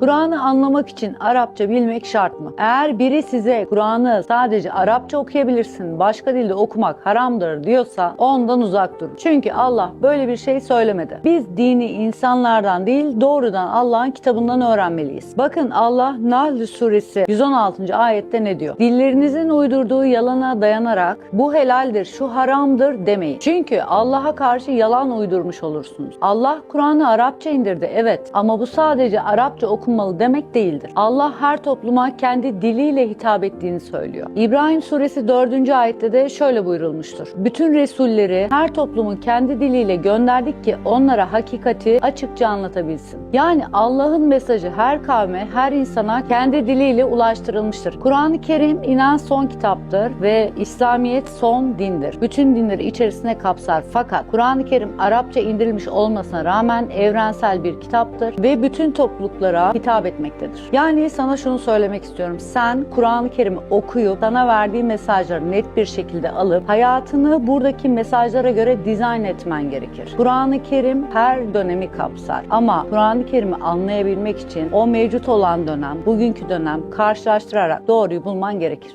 Kur'an'ı anlamak için Arapça bilmek şart mı? Eğer biri size Kur'an'ı sadece Arapça okuyabilirsin, başka dilde okumak haramdır diyorsa ondan uzak durun. Çünkü Allah böyle bir şey söylemedi. Biz dini insanlardan değil doğrudan Allah'ın kitabından öğrenmeliyiz. Bakın Allah Nahl suresi 116. ayette ne diyor? Dillerinizin uydurduğu yalana dayanarak bu helaldir, şu haramdır demeyin. Çünkü Allah'a karşı yalan uydurmuş olursunuz. Allah Kur'an'ı Arapça indirdi evet ama bu sadece Arapça okunmalı demek değildir. Allah her topluma kendi diliyle hitap ettiğini söylüyor. İbrahim suresi 4. ayette de şöyle buyurulmuştur. Bütün Resulleri her toplumun kendi diliyle gönderdik ki onlara hakikati açıkça anlatabilsin. Yani Allah'ın mesajı her kavme, her insana kendi diliyle ulaştırılmıştır. Kur'an-ı Kerim inan son kitaptır ve İslamiyet son dindir. Bütün dinleri içerisine kapsar fakat Kur'an-ı Kerim Arapça indirilmiş olmasına rağmen evrensel bir kitaptır ve bütün topluluklara hitap etmektedir. Yani sana şunu söylemek istiyorum. Sen Kur'an-ı Kerim'i okuyup sana verdiği mesajları net bir şekilde alıp hayatını buradaki mesajlara göre dizayn etmen gerekir. Kur'an-ı Kerim her dönemi kapsar ama Kur'an-ı Kerim'i anlayabilmek için o mevcut olan dönem, bugünkü dönem karşılaştırarak doğruyu bulman gerekir.